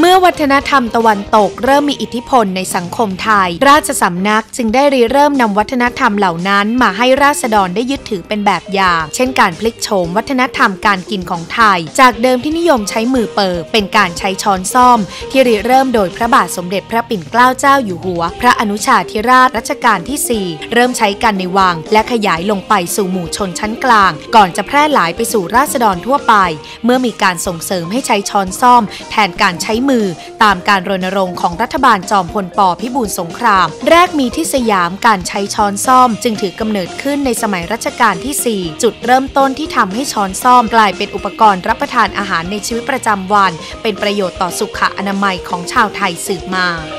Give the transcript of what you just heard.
เมื่อวัฒนธรรมตะวันตกเริ่มมีอิทธิพลในสังคมไทย ราชสำนักจึงได้ริเริ่มนำวัฒนธรรมเหล่านั้นมาให้ราษฎรได้ยึดถือเป็นแบบอย่าง เช่นการพลิกโฉมวัฒนธรรมการกินของไทย จากเดิมที่นิยมใช้มือเปิบเป็นการใช้ช้อนซ่อม ที่ริเริ่มโดยพระบาทสมเด็จพระปิ่นเกล้าเจ้าอยู่หัว พระอนุชาธิราชรัชกาลที่ 4 เริ่มใช้กันในวัง และขยายลงไปสู่หมู่ชนชั้นกลาง ก่อนจะแพร่หลายไปสู่ราษฎรทั่วไป เมื่อมีการส่งเสริมให้ใช้ช้อนซ่อม แทนการใช้มือตามการรณรงค์ของรัฐบาลจอมพลปพิบูลสงคราม แรกมีที่สยามการใช้ช้อนซ่อม จึงถือกำเนิดขึ้นในสมัยรัชกาลที่ 4 จุดเริ่มต้นที่ทำให้ช้อนซ่อมกลายเป็นอุปกรณ์รับประทานอาหารในชีวิตประจำวัน เป็นประโยชน์ต่อสุขอนามัยของชาวไทยสืบมา